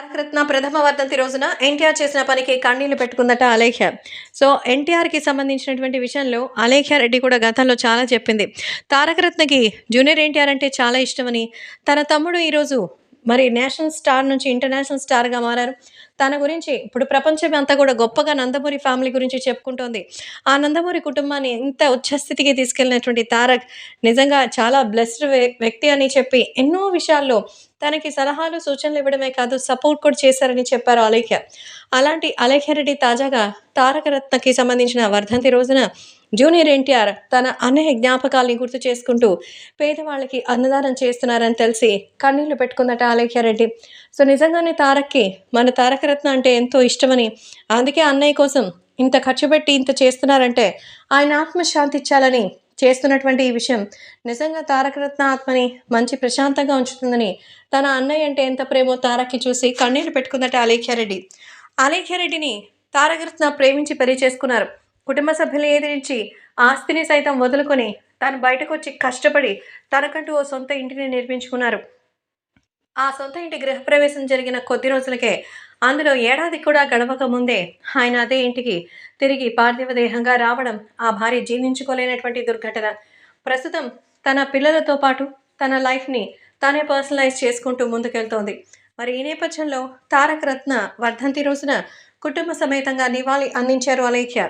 భారతరత్న ప్రథమ వర్ధంతి రోజున ఎన్టీఆర్ చేసిన పనికి కన్నీళ్ళు పెట్టుకుందట అలేఖ్య. సో ఎన్టీఆర్కి సంబంధించినటువంటి విషయంలో అలేఖ్య రెడ్డి కూడా గతంలో చాలా చెప్పింది. తారకరత్నకి జూనియర్ ఎన్టీఆర్ అంటే చాలా ఇష్టమని తన తమ్ముడు ఈరోజు మరి నేషనల్ స్టార్ నుంచి ఇంటర్నేషనల్ స్టార్గా మారారు. తన గురించి ఇప్పుడు ప్రపంచం అంతా కూడా గొప్పగా నందమూరి ఫ్యామిలీ గురించి చెప్పుకుంటోంది. ఆ నందమూరి కుటుంబాన్ని ఇంత ఉచ్చస్థితికి తీసుకెళ్ళినటువంటి తారక్ నిజంగా చాలా బ్లెస్డ్ వ్యక్తి అని చెప్పి ఎన్నో విషయాల్లో తనకి సలహాలు సూచనలు ఇవ్వడమే కాదు సపోర్ట్ కూడా చేశారని చెప్పారు అలేఖ్య. అలాంటి అలేఖ్య రెడ్డి తాజాగా తారకరత్నకి సంబంధించిన వర్ధంతి రోజున జూనియర్ ఎన్టీఆర్ తన అన్నయ్య జ్ఞాపకాల్ని గుర్తు చేసుకుంటూ పేదవాళ్ళకి అన్నదానం చేస్తున్నారని తెలిసి కన్నీళ్ళు పెట్టుకుందట అలేఖ్య సో నిజంగానే తారక్కి మన తారకరత్న అంటే ఎంతో ఇష్టమని అందుకే అన్నయ్య కోసం ఇంత ఖర్చు పెట్టి ఇంత చేస్తున్నారంటే ఆయన ఆత్మశాంతి ఇచ్చాలని చేస్తున్నటువంటి ఈ విషయం నిజంగా తారకరత్న ఆత్మని మంచి ప్రశాంతంగా ఉంచుతుందని తన అన్నయ్య అంటే ఎంత ప్రేమో తారక్కి చూసి కన్నీళ్ళు పెట్టుకుందట అలేఖ్యారెడ్డి అలేఖ్యారెడ్డిని తారకరత్న ప్రేమించి పెళ్ళి చేసుకున్నారు. కుటుంబ సభ్యులు ఎదిరించి ఆస్తిని సైతం వదులుకొని తను బయటకు వచ్చి కష్టపడి తనకంటూ ఓ సొంత ఇంటిని నిర్మించుకున్నారు. ఆ సొంత ఇంటి గృహప్రవేశం జరిగిన కొద్ది రోజులకే అందులో ఏడాది కూడా గడవక ముందే ఆయన అదే ఇంటికి తిరిగి పార్థివ దేహంగా రావడం ఆ భార్య జీర్ణించుకోలేనటువంటి దుర్ఘటన. ప్రస్తుతం తన పిల్లలతో పాటు తన లైఫ్ని తానే పర్సనలైజ్ చేసుకుంటూ ముందుకెళ్తోంది. మరి ఈ నేపథ్యంలో తారక రత్న వర్ధంతి రోజున కుటుంబ సమేతంగా నివాళి అందించారు అలేఖ్య.